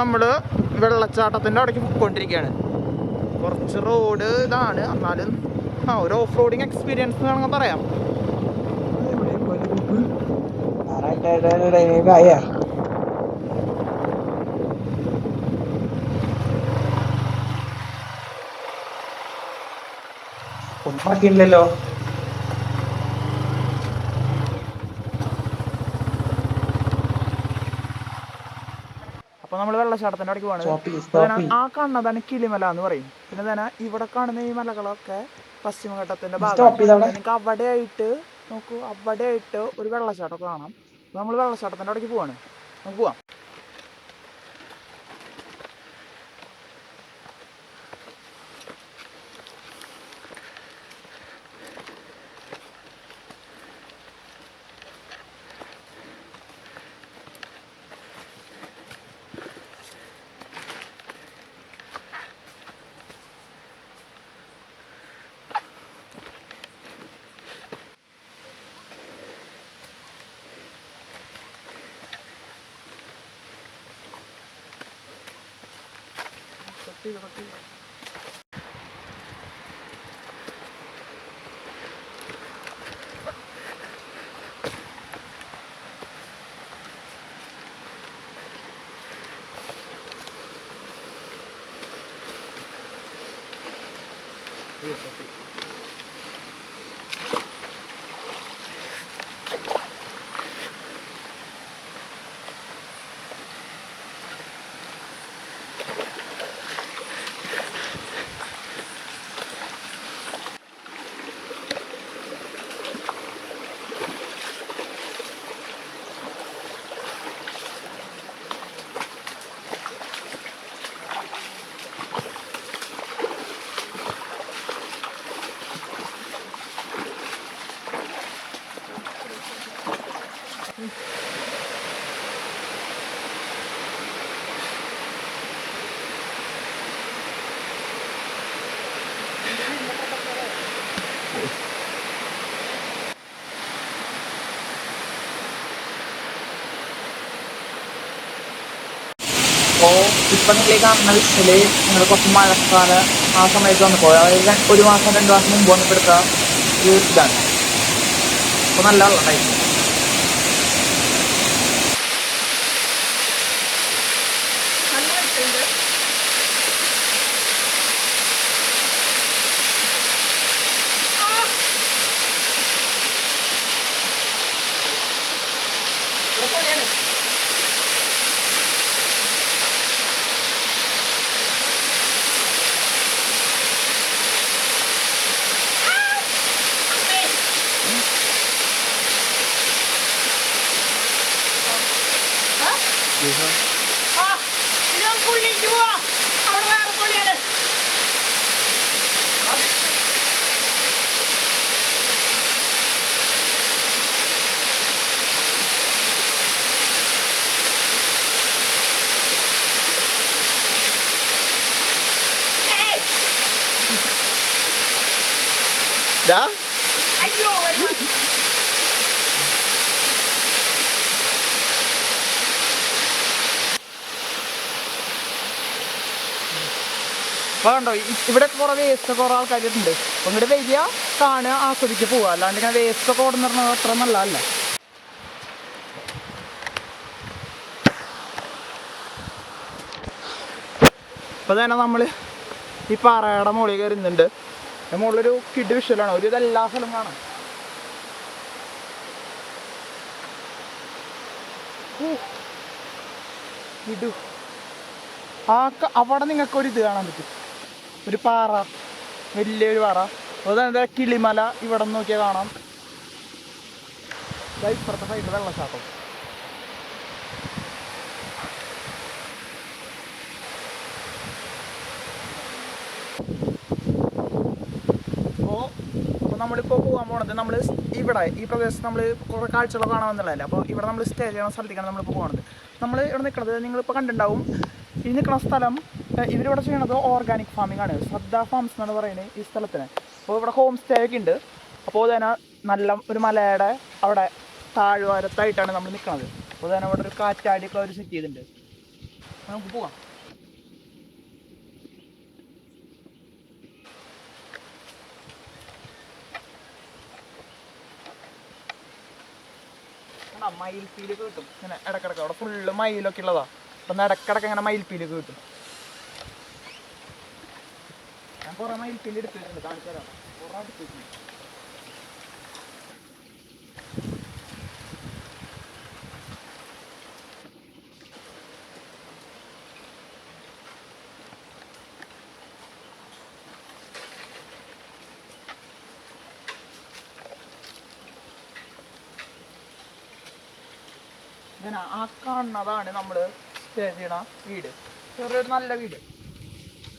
നമ്മൾ വെള്ളച്ചാട്ടത്തിന്റെ അവിടേക്ക് പോയിക്കൊണ്ടിരിക്കുകയാണ്. കുറച്ച് റോഡ് ഇതാണ്. എന്നാലും ആ ഒരു ഓഫ് റോഡിങ് എക്സ്പീരിയൻസ് വേണമെങ്കിൽ പറയാം. ഒന്നും ബാക്കിയില്ലല്ലോ അപ്പോൾ നമ്മൾ വെള്ളച്ചാട്ടത്തിന്റെ അവിടേക്ക് പോവാണ് ആ കാണുന്നതാണ് കിളിമല എന്ന് പറയും. പിന്നെ തന്നെ ഇവിടെ കാണുന്ന ഈ മലകളൊക്കെ പശ്ചിമഘട്ടത്തിന്റെ ഭാഗം നിങ്ങൾക്ക് അവിടെ ആയിട്ട് നോക്കൂ അവിടെ ആയിട്ട് ഒരു വെള്ളച്ചാട്ടം കാണാം. നമ്മൾ വെള്ളച്ചാട്ടത്തിന്റെ അവിടേക്ക് പോവാണ്. നമുക്ക് പോവാം. っいるのが気に。ഇപ്പം നിങ്ങൾ ഈ നിങ്ങൾ കുറച്ച് മഴക്കാല ആ സമയത്ത് വന്ന് വന്നപ്പോൾ അതായത് ഒരു മാസം രണ്ട് മാസം മുമ്പ് വന്നപ്പോൾ എടുത്ത ഒരു ഇതാണ്. അപ്പോൾ നല്ല വെള്ളം ഉണ്ടായിരുന്നു ദാ അപ്പോൾ കണ്ടോ ഇവിടെ കുറേ വേസ്റ്റ് കുറേ ആൾക്കാരുണ്ട് ഒന്നിട്ട് ഇങ്ങോട്ട് വരിക കാണുക ആസ്വദിച്ച് പോവുക. അല്ലാണ്ട് ഇങ്ങനെ വേസ്റ്റ് ഒക്കെ ഓടുന്നിരുന്നത് അത്ര നല്ലതല്ല അപ്പോൾ തന്നെ നമ്മൾ ഈ പാറയുടെ മുകളിൽ കയറുന്നുണ്ട് മുകളിലൊരു കിഡ് വിഷ്വലാണ്. ഒരു ഇതെല്ലാ സ്ഥലം കാണാം. അവിടെ നിങ്ങൾക്ക് ഒരു ഇത് കാണാൻ പറ്റും. ഒരു പാറ. വലിയൊരു പാറ. അതായത് കിളിമല. ഇവിടെ നിന്ന് നോക്കിയാൽ കാണാം ഇപ്പുറത്തെ സൈഡിൽ വെള്ളച്ചാട്ടം അപ്പോൾ അപ്പോൾ നമ്മളിപ്പോൾ പോകാൻ പോണത് നമ്മൾ ഇവിടെ ഈ പ്രദേശത്ത് നമ്മൾ കുറേ കാഴ്ചകൾ കാണാമെന്നുള്ളതല്ല അപ്പോൾ ഇവിടെ നമ്മൾ സ്റ്റേ ചെയ്യുന്ന സ്ഥലത്തേക്കാണ് നമ്മളിപ്പോൾ പോകുന്നത് നമ്മൾ ഇവിടെ നിൽക്കുന്നത് നിങ്ങളിപ്പോൾ കണ്ടിട്ടുണ്ടാവും ഈ നിൽക്കുന്ന സ്ഥലം ഇവരിവിടെ ചെയ്യണത് ഓർഗാനിക് ഫാമിംഗ് ആണ്. ശ്രദ്ധ ഫാംസ് എന്നാണ് പറയുന്നത് ഈ സ്ഥലത്തിന്. അപ്പോൾ ഇവിടെ ഹോം സ്റ്റേ ഒക്കെ ഉണ്ട്. അപ്പോൾ തന്നെ നല്ല ഒരു മലയുടെ അവിടെ താഴ്വാരത്തായിട്ടാണ് നമ്മൾ നിൽക്കുന്നത് അപ്പോൾ തന്നെ അവിടെ ഒരു കാറ്റാടിയൊക്കെ അവർ സെറ്റ് ചെയ്തിട്ടുണ്ട്. നമുക്ക് പോവാം. കണ്ടോ, പീൽ കിട്ടും. ഇങ്ങനെ ഇടക്കിടക്ക്. അവിടെ ഫുള്ള് മയിലൊക്കെ ഉള്ളതാ. അപ്പം ഇടക്കിടക്ക് ഇങ്ങനെ മയിൽ പീൽ കിട്ടും. ഞാൻ കുറേ മയിൽ എടുത്തിട്ടുണ്ട്. കാണിച്ചു തരാം. കുറേ എടുത്തിട്ടുണ്ട്. ആ കാണുന്നതാണ് നമ്മൾ സ്റ്റേ ചെയ്യണ വീട്. ചെറിയൊരു നല്ല വീട്.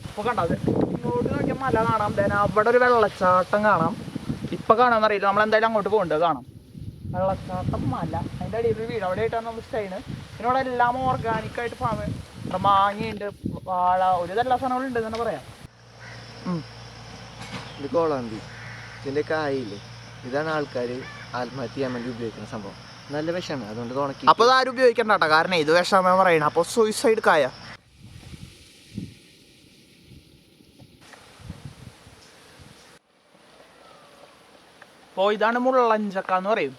അപ്പോൾ കണ്ടത് ഇങ്ങോട്ട് നോക്കിയാൽ മല കാണാം. then അവിടെ ഒരു വെള്ളച്ചാട്ടം കാണാം. ഇപ്പൊ കാണാൻ അറിയില്ല. നമ്മൾ എന്തായാലും അങ്ങോട്ട് പോകണ്ടത് കാണാം. വെള്ളച്ചാട്ടം മല. അതിന്റെ അടിയിൽ ഒരു വീട്. അവിടെ ആയിട്ടാണ് നമ്മൾ സ്റ്റേ ചെയ്യുന്നത് പിന്നെ ഇവിടെ എല്ലാം ഓർഗാനിക് ആയിട്ട് ഫാമ് ഇവിടെ മാങ്ങയുണ്ട് വാഴ. ഒരു എല്ലാ സാധനങ്ങളും ഉണ്ട് തന്നെ പറയാം. ഇത് കോളാമ്പി ഇതിന്റെ കായില്ലേ ഇതാണ് ആൾക്കാർ ആത്മഹത്യ ചെയ്യാൻ വേണ്ടി ഉപയോഗിക്കുന്ന സംഭവം. നല്ല വിഷമാണ് അതുകൊണ്ട് ഉണക്കി അപ്പോൾ ഇത് ആരും ഉപയോഗിക്കണ്ട കേട്ടോ. കാരണം ഇത് വിഷമെന്ന് പറയണത് അപ്പോൾ സൂയിസൈഡ് കായ. അപ്പോൾ ഇതാണ് മുള്ളഞ്ചക്ക എന്ന് പറയും.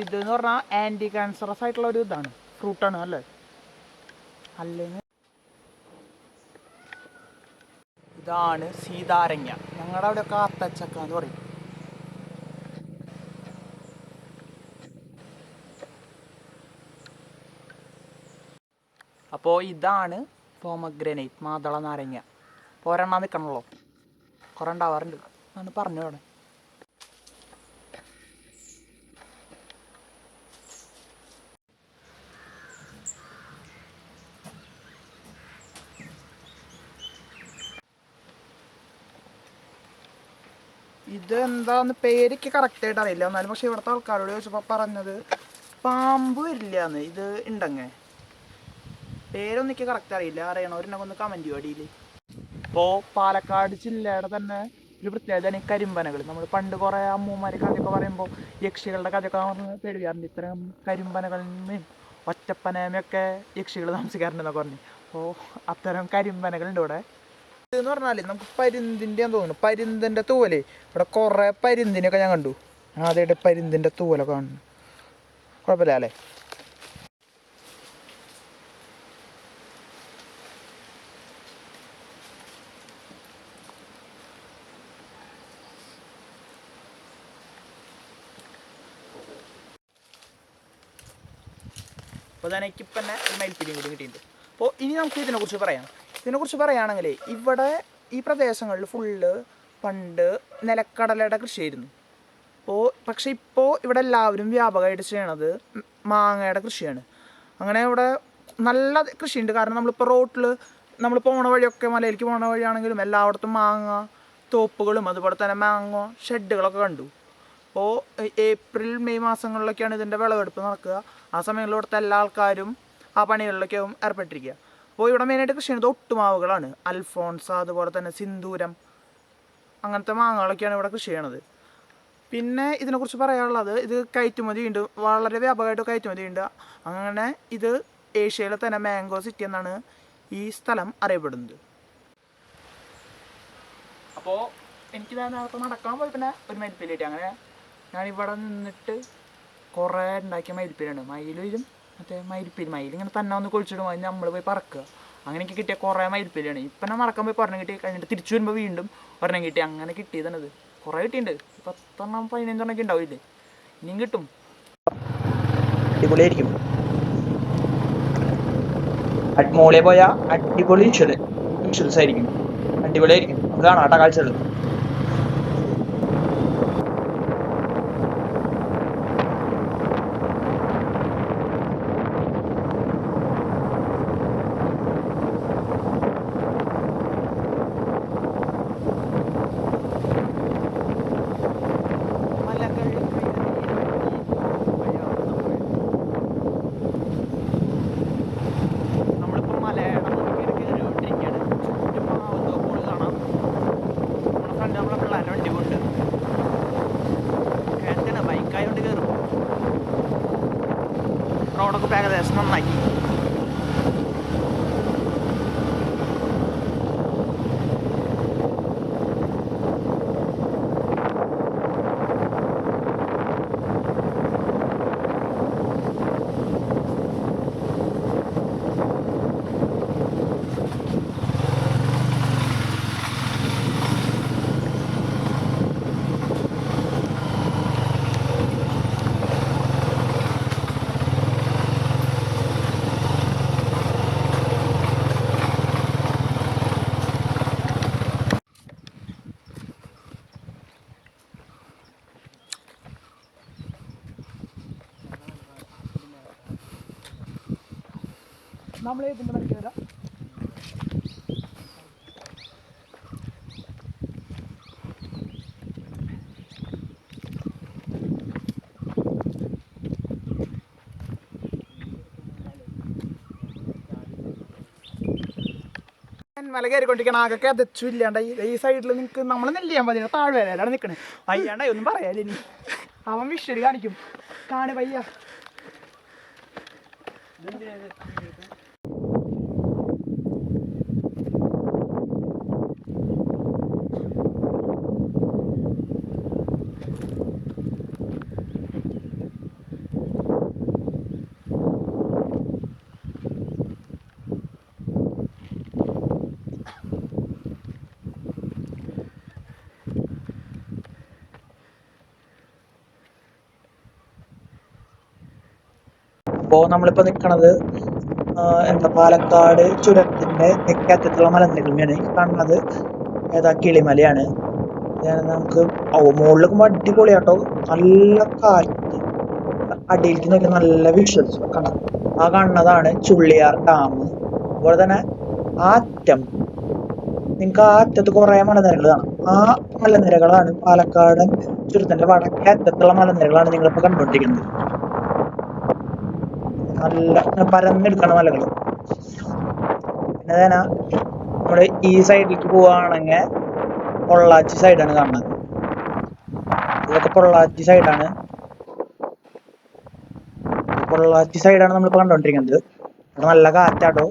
ഇത് എന്ന് പറഞ്ഞാൽ ആന്റി ക്യാൻസറസ് ആയിട്ടുള്ള ഒരു ഇതാണ്. ഫ്രൂട്ടാണ് അല്ലേ? അല്ലെങ്കിൽ ഇതാണ് സീതാരങ്ങ. ഞങ്ങളുടെ അവിടെ കാത്തച്ചക്ക എന്ന് പറയും. അപ്പോൾ ഇതാണ് പോമഗ്രനൈറ്റ് മാതള നാരങ്ങ. അപ്പോൾ ഒരെണ്ണം നിൽക്കണല്ലോ കുറേ ഉണ്ടാവാറുണ്ട്. എന്നാണ് പറഞ്ഞു അവിടെ. ഇത് എന്താന്ന് പേരൊക്കെ കറക്റ്റ് ആയിട്ട് അറിയില്ല. എന്നാലും പക്ഷെ ഇവിടുത്തെ ആൾക്കാരോട് ചോദിച്ചപ്പോൾ പറഞ്ഞത് പാമ്പ് വരില്ല എന്ന് ഇത് ഉണ്ടെങ്കിൽ. പേരൊന്നും എനിക്ക് കറക്റ്റ് അറിയില്ല അറിയണവരുണ്ടെങ്കിൽ ഒന്ന് കമന്റ് ചെയ്യും അടിയിൽ ഇപ്പോൾ പാലക്കാട് ജില്ലയുടെ തന്നെ ഒരു പ്രത്യേകതയാണ് ഈ കരിമ്പനകൾ നമ്മൾ പണ്ട് കുറേ അമ്മൂമാർ കഥയൊക്കെ പറയുമ്പോൾ യക്ഷികളുടെ കഥയൊക്കെ പറഞ്ഞ് പേടിക്കാറുണ്ട് ഇത്തരം കരിമ്പനകളിൽ ഒറ്റപ്പനമൊക്കെ യക്ഷികൾ താമസിക്കാറുണ്ടെന്നൊക്കെ പറഞ്ഞു. അപ്പോൾ അത്തരം കരിമ്പനകളുണ്ട് ഇവിടെ. എന്ന് പറഞ്ഞാൽ നമുക്ക് പരുന്തിന്റെ തോന്നുന്നു. പരുന്തിന്റെ തൂവലേ. ഇവിടെ കുറേ പരുന്തിനെയൊക്കെ ഞാൻ കണ്ടു. ആദ്യമായിട്ട് പരുന്തിന്റെ തൂവലൊക്കെ കാണുന്നു. കുഴപ്പമില്ല അല്ലേ? തന്നെ ഒരു മയിൽപ്പിടിയും കൂടി കിട്ടിയിട്ടുണ്ട്. അപ്പോൾ ഇനി നമുക്ക് ഇതിനെക്കുറിച്ച് പറയാം. ഇതിനെക്കുറിച്ച് പറയുകയാണെങ്കിൽ ഇവിടെ ഈ പ്രദേശങ്ങളിൽ ഫുള്ള് പണ്ട് നിലക്കടലയുടെ കൃഷിയായിരുന്നു. അപ്പോൾ പക്ഷെ ഇപ്പോൾ ഇവിടെ എല്ലാവരും വ്യാപകമായിട്ട് ചെയ്യണത് മാങ്ങയുടെ കൃഷിയാണ്. അങ്ങനെ ഇവിടെ നല്ല കൃഷിയുണ്ട്. കാരണം നമ്മളിപ്പോൾ റോട്ടിൽ നമ്മൾ പോണ വഴിയൊക്കെ മലയിലേക്ക് പോണ വഴിയാണെങ്കിലും എല്ലായിടത്തും മാങ്ങ തോപ്പുകളും അതുപോലെ തന്നെ മാങ്ങ ഷെഡുകളൊക്കെ കണ്ടു. അപ്പോൾ ഏപ്രിൽ മെയ് മാസങ്ങളിലൊക്കെയാണ് ഇതിന്റെ വിളവെടുപ്പ് നടക്കുക. ആ സമയങ്ങളിൽ ഇവിടുത്തെ എല്ലാ ആൾക്കാരും ആ പണികളിലൊക്കെയാവും ഏർപ്പെട്ടിരിക്കുക. അപ്പോൾ ഇവിടെ മെയിനായിട്ട് കൃഷി ചെയ്യുന്നത് ഒട്ടുമാവുകളാണ്. അൽഫോൺസ അതുപോലെ തന്നെ സിന്ദൂരം അങ്ങനത്തെ മാങ്ങകളൊക്കെയാണ് ഇവിടെ കൃഷി ചെയ്യണത്. പിന്നെ ഇതിനെക്കുറിച്ച് പറയാനുള്ളത് ഇത് കയറ്റുമതി ഉണ്ട്. വളരെ വ്യാപകമായിട്ട് കയറ്റുമതി ഉണ്ട്. അങ്ങനെ ഇത് ഏഷ്യയിലെ തന്നെ മാംഗോ സിറ്റി എന്നാണ് ഈ സ്ഥലം അറിയപ്പെടുന്നത്. അപ്പോൾ എനിക്ക് നേരത്തെ നടക്കാൻ പോയി. പിന്നെ ഒരു മയിൽപ്പീലി അങ്ങനെ ഞാൻ ഇവിടെ നിന്നിട്ട് കുറേ ഉണ്ടാക്കിയ മയിൽപ്പീലാണ് മയിലും മറ്റേ മയിൽപ്പീൽ മയിൽ ഇങ്ങനെ തന്നെ ഒന്ന് കുഴിച്ചിടും അതിന് നമ്മൾ പോയി പറക്കുക. അങ്ങനെയൊക്കെ കിട്ടിയ കുറേ മയിൽപ്പീലാണ് ഇപ്പം ഞാൻ മറക്കാൻ പോയി പറഞ്ഞു കിട്ടി. കഴിഞ്ഞിട്ട് തിരിച്ചു വരുമ്പോൾ വീണ്ടും ഒരെണ്ണം കിട്ടി. അങ്ങനെ കിട്ടിയതാണത്. കുറേ കിട്ടിയിട്ടുണ്ട് പത്തെണ്ണം പതിനഞ്ചെണ്ണം ഒക്കെ ഉണ്ടാവില്ലേ ഇനിയും കിട്ടും. അടിപൊളിയായിരിക്കും. മോളെ പോയാൽ അടിപൊളി ഇൻഷുറൻസ് ഇൻഷുറൻസ് ആയിരിക്കും. അടിപൊളിയായിരിക്കും. കാണാം കേട്ടോ കാഴ്ചകൾ നമ്മളിപ്പോൾ മലയാളം കയറിക്കൊണ്ടിരിക്കുകയാണ് ഒരു മാവ് തോപ്പുകൾ കാണാം നമ്മുടെ ഫ്രണ്ട് നമ്മളെ പിള്ളേരുടെ വണ്ടി കൊണ്ട് കേട്ടണ ബൈക്കായതുകൊണ്ട് കയറും റോഡൊക്കെ ഇപ്പം ഏകദേശം നന്നാക്കി നമ്മൾ ഇതിന്റെ മരക്ക് വരാം. മല കയറിക്കൊണ്ടിരിക്കണം ആകെ കതച്ചു ഇല്ലാണ്ട് ഈ സൈഡിൽ നിങ്ങൾക്ക് നമ്മൾ നെല്ലിയാൻ മതി താഴെ വരാനാണ് നിൽക്കണേ അയ്യാണ്ടായി ഒന്നും പറയാല്ലേ ഇനി. അവൻ വിഷരി കാണിക്കും. കാണു പയ്യ അപ്പോൾ നമ്മളിപ്പോൾ നിൽക്കണത് എന്താ പാലക്കാട് ചുരത്തിന്റെ തെക്കേറ്റത്തുള്ള മലനിരകളാണ് ഈ കാണുന്നത് ഏതാ കിളിമലയാണ്. നമുക്ക് ഓ നോക്കുമ്പോൾ അടിപൊളിയാട്ടോ. നല്ല കാറ്റ്. അടിയിലേക്ക് നോക്കി നല്ല വിഷ്വൽസ് കാണാം. ആ കാണുന്നതാണ് ചുള്ളിയാർ ഡാം. അതുപോലെ തന്നെ ആറ്റം. നിങ്ങൾക്ക് ആ അറ്റത്ത് കുറേ മലനിരകൾ കാണാം. ആ മലനിരകളാണ് പാലക്കാട് ചുരത്തിന്റെ വടക്കേ അറ്റത്തുള്ള മലനിരകളാണ് നിങ്ങളിപ്പോൾ കണ്ടുകൊണ്ടിരിക്കുന്നത്. നല്ല പരന്നെടുക്കണ മലകൾ. പിന്നെ തന്നെ നമ്മുടെ ഈ സൈഡിലേക്ക് പോവുകയാണെങ്കിൽ പൊള്ളാച്ചി സൈഡാണ് കാണുന്നത്. ഇതൊക്കെ പൊള്ളാച്ചി സൈഡാണ് പൊള്ളാച്ചി സൈഡാണ് നമ്മളിപ്പോൾ കണ്ടുകൊണ്ടിരിക്കുന്നത് ഇവിടെ നല്ല കാറ്റാട്ടോ.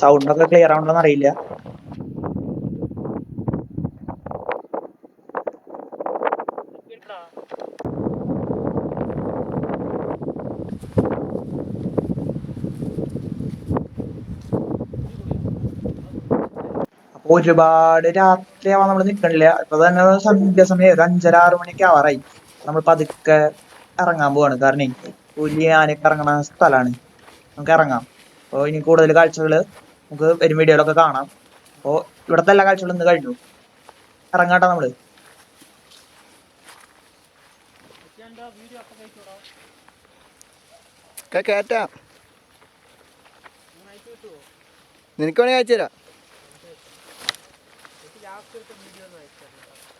സൗണ്ടൊക്കെ ക്ലിയർ ആവണമെന്ന് അറിയില്ല. ഒരുപാട് രാത്രിയാവാൻ നമ്മൾ നിൽക്കണില്ല ഇപ്പൊ തന്നെ സന്ധ്യ സമയം ഒരു അഞ്ചര ആറ് മണിക്ക് ആവാറായി. നമ്മൾ പതുക്കെ ഇറങ്ങാൻ പോവാണ്. കാരണം പുലി ആനയൊക്കെ ഇറങ്ങണ സ്ഥലമാണ് നമുക്ക് ഇറങ്ങാം. അപ്പോൾ ഇനി കൂടുതൽ കാഴ്ചകൾ നമുക്ക് വരും വീഡിയോയിലൊക്കെ കാണാം. അപ്പോൾ ഇവിടുത്തെ എല്ലാ കാഴ്ചകളും ഇന്ന് കഴിഞ്ഞു. ഇറങ്ങാട്ടോ നമ്മൾ. കേറ്റാ. നിനക്ക് വേണമെങ്കിൽ അയച്ചു തരാം.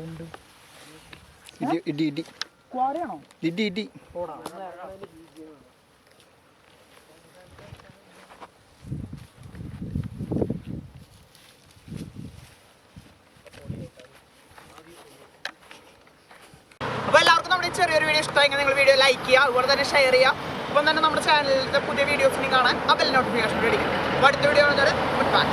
സൗണ്ട് ഇടി ഇടി ക്വാറിയാണോ? ഇടി ഇടി. അപ്പോൾ എല്ലാവർക്കും നമ്മുടെ ഈ ചെറിയൊരു വീഡിയോ ഇഷ്ടമായി നിങ്ങൾ വീഡിയോ ലൈക്ക് ചെയ്യുക അതുപോലെ തന്നെ ഷെയർ ചെയ്യുക. അപ്പം തന്നെ നമ്മുടെ ചാനലിലത്തെ പുതിയ വീഡിയോസിനും കാണാൻ ആ ബെൽ നോട്ടിഫിക്കേഷൻ അടിക്കും അപ്പോൾ അടുത്ത വീഡിയോ ഗുഡ് ബൈ